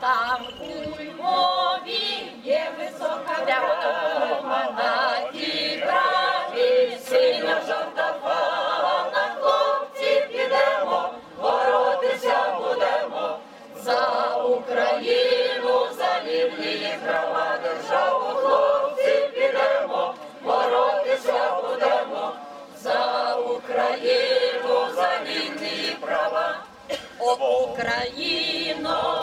Там у Львові є висока дорога, на тій праві синя жовта фана, хлопці підемо, боротися будемо. За Україну, за лівні права О, Україно,